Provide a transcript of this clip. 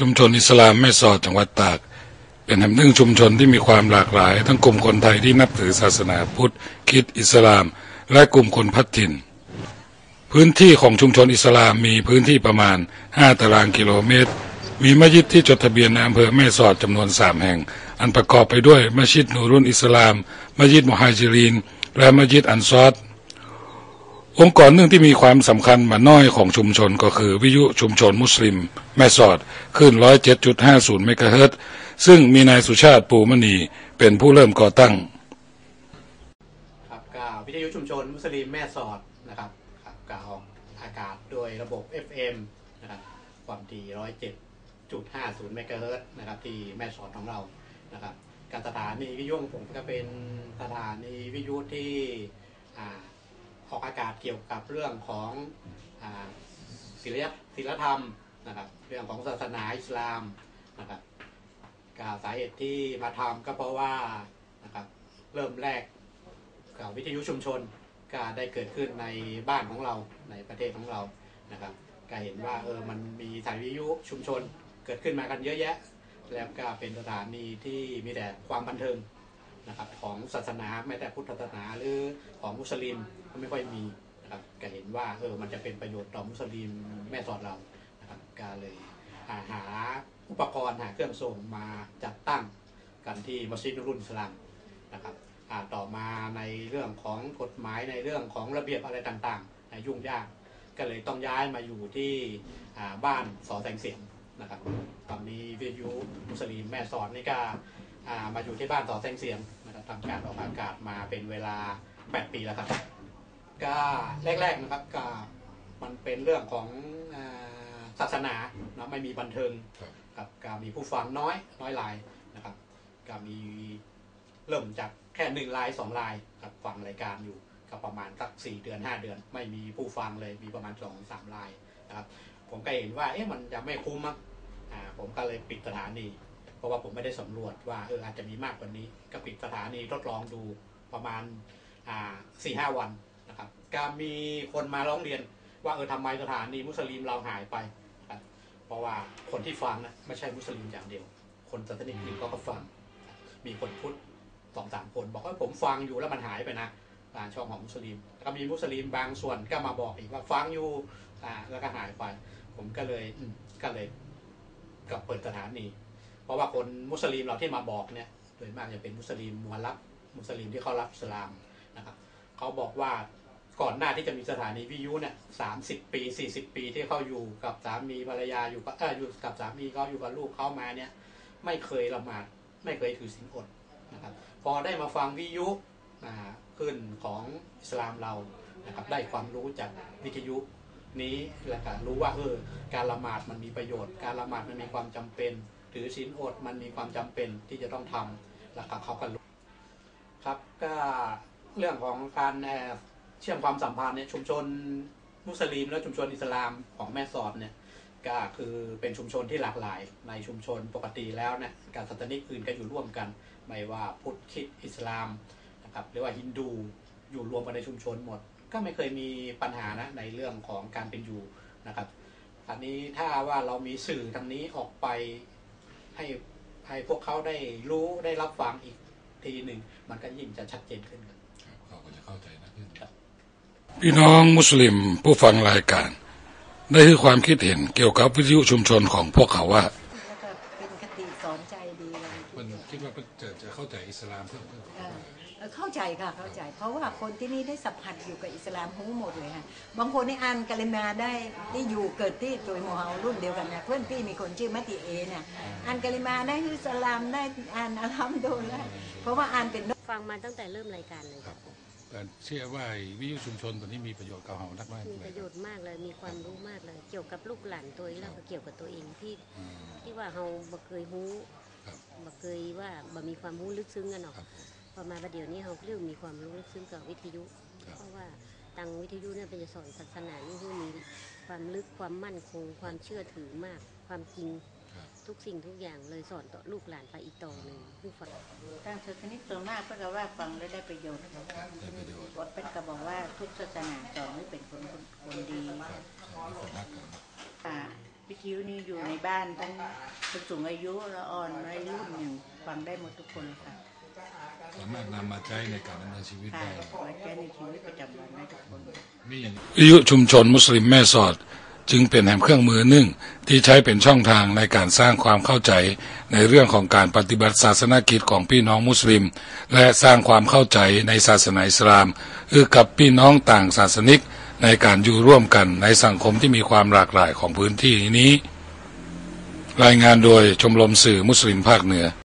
ชุมชนอิสลามแม่สอดจังหวัดตาก เป็นแห่งหนึ่งชุมชนที่มีความหลากหลาย ทั้งกลุ่มคนไทยที่นับถือศาสนาพุทธคิดอิสลาม และกลุ่มคนพัฒถิ่น พื้นที่ของชุมชนอิสลามมีพื้นที่ประมาณ 5 ตารางกิโลเมตร มีมัสยิดที่จดทะเบียนในอำเภอแม่สอดจำนวน3แห่ง อันประกอบไปด้วยมัสยิดนูรุนอิสลามมัสยิดมุฮัจิรินและมัสยิดอันซอด องค์กรหนึ่งที่มีความสำคัญมาน้อยของชุมชนก็คือวิทยุชุมชนมุสลิม แม่สอดขึ้น 107.50 เมกะเฮิรตซ์ซึ่งมีนายสุชาติปูมณีเป็นผู้เริ่มก่อตั้ง ครับก็วิทยุชุมชนมุสลิมแม่สอดนะครับครับก็ออกอากาศโดยระบบ FM นะครับความถี่ 107.50 เมกะเฮิรตซ์นะครับที่แม่สอดของเรานะครับการสถานีวิทยุของผมก็เป็นสถานีวิทยุที่อ่า ออกอากาศเกี่ยวกับเรื่องของศิลปศิลธรรมนะครับ เรื่องของศาสนาอิสลามนะครับกาสาเหตุที่มาทำก็เพราะว่านะครับเริ่มแรกกับวิทยุชุมชนก็ได้เกิดขึ้นในบ้านของเราในประเทศของเรานะครับก็เห็นว่าเออมันมีสายวิทยุชุมชนเกิดขึ้นมากันเยอะแยะ แล้วก็เป็นสถานีที่มีแต่ความบันเทิง นะครับของศาสนาแม้แต่พุทธศาสนาหรือของมุสลิมก็ไม่ค่อยมีนะครับก็เห็นว่าเออมันจะเป็นประโยชน์ต่อมุสลิมแม่สอดเรานะครับก็เลยหาหาอุปกรณ์หาเครื่องส่งมาจัดตั้งกันที่มัสยิดนุรุนสลามนะครับอ่าต่อมาในเรื่องของกฎหมายในเรื่องของระเบียบอะไรต่างๆ ยุ่งยากก็เลยต้องย้ายมาอยู่ที่บ้านสอแสงเสียงนะครับตอนนี้วิทยุมุสลิมแม่สอนนี่ก็อ่า มาอยู่ที่บ้านสอแสงเสียงนะครับทำการออกอากาศมาเป็นเวลา 8 ปีแล้วครับก็แรกๆนะครับก็มันเป็นเรื่องของศาสนาเนาะไม่มีบันเทิงครับก็มีผู้ฟังน้อยน้อยรายนะครับก็มีเริ่มจากแค่หนึ่งรายสองรายครับฟังรายการอยู่ก็ประมาณสักสี่เดือนห้าเดือน ไม่มีผู้ฟังเลยมีประมาณสองสามรายนะครับผมก็เห็นว่าเอ๊ะมันจะไม่คุ้มมั้งอ่าผมก็เลยปิดสถานี เพราะว่าผมไม่ได้สำรวจว่าเอออาจจะมีมากกว่านี้ก็ปิดสถานีทดลองดูประมาณอ่าสี่ห้าวันนะครับก็มีคนมาร้องเรียนว่าเออทำไมสถานีมุสลิมเราหายไป เพราะว่าคนที่ฟังนะไม่ใช่มุสลิมอย่างเดียว คนศาสนาอื่นก็ฟัง มีคนพุทธสองสามคนบอกว่าผมฟังอยู่แล้วมันหายไปนะอ่าช่องของมุสลิมก็มีมุสลิมบางส่วนก็มาบอกอีกว่าฟังอยู่อ่าแล้วก็หายไป ผมก็เลยก็เลยกลับเปิดสถานี ราะว่าคนมุสลิมเราที่มาบอกเนี่ยโดยมากจะเป็นมุสลิมมัวรับมุสลิมที่เขารับอิสลามนะครับเขาบอกว่าก่อนหน้าที่จะมีสถานีวิทยุเนี่ยสามสิบปีสี่สิบปีที่เขาอยู่กับสามีภรรยาอยู่กับเอออยู่กับสามีเขาอยู่กับลูกเขามาเนี่ย ไม่เคยละหมาดไม่เคยถือศีลอดนะครับ พอได้มาฟังวิทยุอ่าขึ้นของอิสลามเรานะครับ ได้ความรู้จากวิทยุนี้แล้วก็รู้ว่าเออการละหมาดมันมีประโยชน์ การละหมาดมันมีความจำเป็น ถือศีลอดมันมีความจำเป็นที่จะต้องทำแล้วก็เขาก็รู้ครับก็เรื่องของการเชื่อมความสัมพันธ์เนี่ยชุมชนมุสลิม และชุมชนอิสลามของแม่สอดเนี่ยก็คือเป็นชุมชนที่หลากหลายในชุมชนปกติแล้วเนี่ยการศาสนิกอื่นก็อยู่ร่วมกัน ไม่ว่าพุทธคริดอิสลามนะครับหรือว่าฮินดูอยู่รวมกันในชุมชนหมด ก็ไม่เคยมีปัญหานะในเรื่องของการเป็นอยู่นะครับอันนี้ถ้าว่าเรามีสื่อทางนี้ออกไป ให้ให้พวกเขาได้รู้ได้รับฟังอีกทีหนึ่ง มันก็ยิ่งจะชัดเจนขึ้นครับเขาก็จะเข้าใจนะพี่น้องมุสลิมผู้ฟังรายการ ได้คือความคิดเห็นเกี่ยวกับวิทยุชุมชนของพวกเขาว่าแล้วก็เป็นคติสอนใจดีเลยมันคิดว่าจะจะเข้าใจอิสลามเพิ่มขึ้น เออเออเข้าใจค่ะเข้าใจ เพราะว่าคนที่นี่ได้สัมผัสอยู่กับอิสลามทั้งหมดเลยค่ะบางคนนี่อ่านกะลิมาได้ได้อยู่เกิดที่ตัวโมเฮารุ่นเดียวกันนะเพื่อนพี่มีคนชื่อมัตติเอเนี่ยอ่านกะลิมาได้คืออิสลามได้อ่านอัลฮัมดุลิลละห์เพราะว่าอ่านเป็นฟังมาตั้งแต่เริ่มรายการเลยครับผมแต่เชื่อว่าวิทยุชุมชนตัวนี้มีประโยชน์กับเรานักมากมีเลปยระโยชน์มากเลยมีความรู้มากเลย เกี่ยวกับลูกหลานตัวเองแล้วก็เกี่ยวกับตัวเองที่ที่ว่าเราบ่เคยรู้ครับบ่เคยว่าบ่มีความรู้ลึกซึ้งกันหรอกครับผม พอมาประเดี๋ยวนี้เราเริ่มมีความรู้ลึกซึ้งกับวิทยุครับเพราะว่าตังวิทยุเนี่ยเป็นจะสอนศาสนานี่คือมีความลึกความมั่นคง ความเชื่อถือมาก ความจริงครับทุกสิ่งทุกอย่างเลยสอนต่อลูกหลานไปอีกต่อหนึ่งผู้ฟังทางศาสนิกส่วนมากเพื่อว่าฟังแล้วได้ประโยชน์ได้ประโยชน์บทเป็นก็บอกว่าทุกศาสนาสอนให้เป็นคนคนคนดีครับขอบคุณมากครับอ่าวิทยุนี่อยู่ในบ้านทั้งผู้สูงอายุและอ่อนวัยรุ่นอย่างฟังได้หมดทุกคนค่ะ สามารถนำมาใช้ในการดำเนินชีวิตค่ะได้ไว้ใช้ในชีวิตประจำวันได้ทุกคนวิทยุชุมชนมุสลิมแม่สอดจึงเป็นแหมเครื่องมือหนึ่งที่ใช้เป็นช่องทางในการสร้างความเข้าใจในเรื่องของการปฏิบัติศาสนกิจของพี่น้องมุสลิม และสร้างความเข้าใจในศาสนาอิสลามคือกับพี่น้องต่างศาสนิกในการอยู่ร่วมกันในสังคมที่มีความหลากหลายของพื้นที่นี้ รายงานโดยชมรมสื่อมุสลิมภาคเหนือ